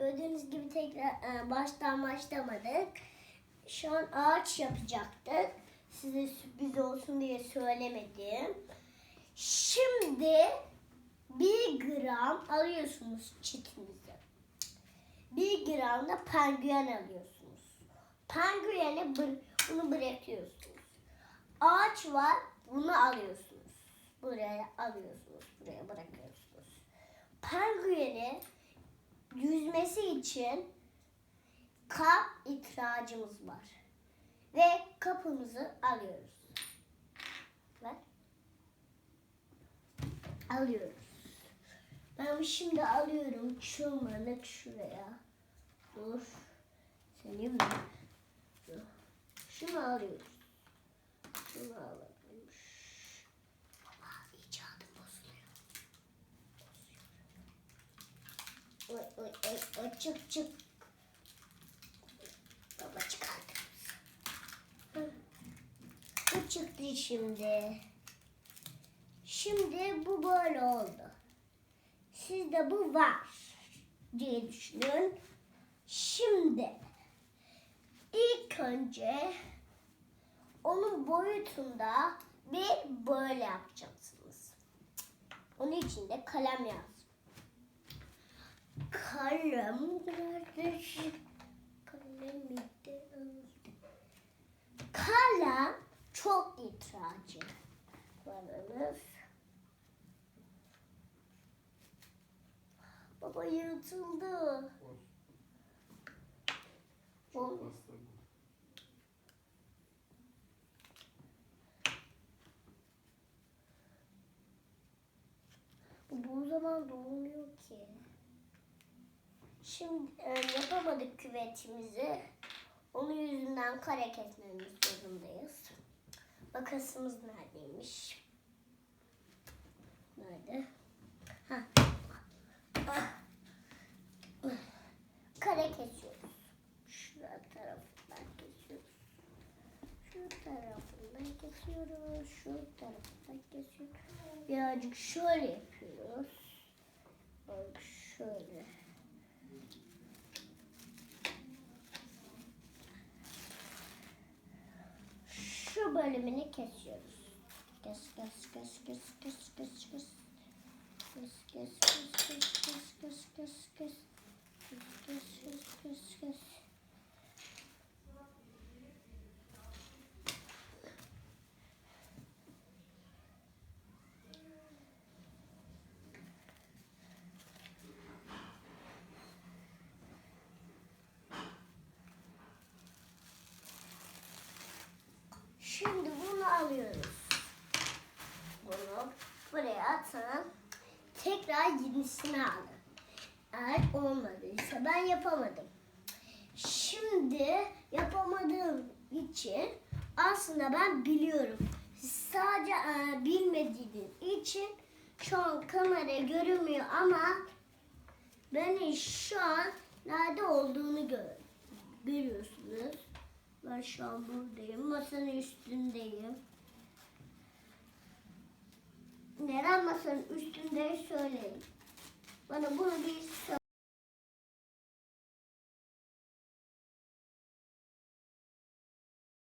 Gördüğünüz gibi tekrar e, baştan başlamadık. Şu an ağaç yapacaktık. Size sürpriz olsun diye söylemedim. Şimdi bir gram alıyorsunuz çitinizi. Bir gram da penguen alıyorsunuz. Pengueni bunu bırakıyorsunuz. Ağaç var bunu alıyorsunuz. Buraya alıyorsunuz. Buraya bırakıyorsunuz. Pengueni yüzmesi için kap ihtiyacımız var. Ve kapımızı alıyoruz. Ver. Alıyoruz. Ben şimdi alıyorum çılmalık şuraya. Dur. Seni mi? Dur. Şunu alıyoruz. Şunu alalım. Oy oy oy oy çık. Baba çıkardı. Bu çıktı şimdi. Şimdi bu böyle oldu. Sizde bu var diye düşünün. Şimdi ilk önce onun boyutunda bir böyle yapacaksınız. Onun için de kalem yaz. Kalem kardeşim. Kalem. Kalem çok ihtiyacı varınız. Baba yırtıldı. Olmaz. bu. Zaman dolmuyor ki. Şimdi e, yapamadık küvetimizi. Onun yüzünden kare kesmemiz zorundayız. Makasımız neredeymiş? Nerede? Ha. Ah. Kare kesiyoruz. Şu tarafından kesiyoruz. Şu tarafından kesiyoruz. Şu tarafından kesiyoruz. Birazcık şöyle yapıyoruz. Bak şöyle. Şu bölümünü kesiyoruz. Kes kes kes kes kes kes kes. Kes kes kes kes kes kes kes kes. Kes kes kes kes kes. Şimdi bunu alıyoruz. Bunu atın. Tekrar yenisini alın. Eğer olmadıysa ben yapamadım. Şimdi yapamadığım için aslında ben biliyorum. Sadece e, bilmediğiniz için şu an kamera görünmüyor ama benim şu an nerede olduğunu gör, görüyorsunuz. Ben şu an buradayım. Masanın üstündeyim. Neden masanın üstünde söyleyin. Bana bunu bir söyle.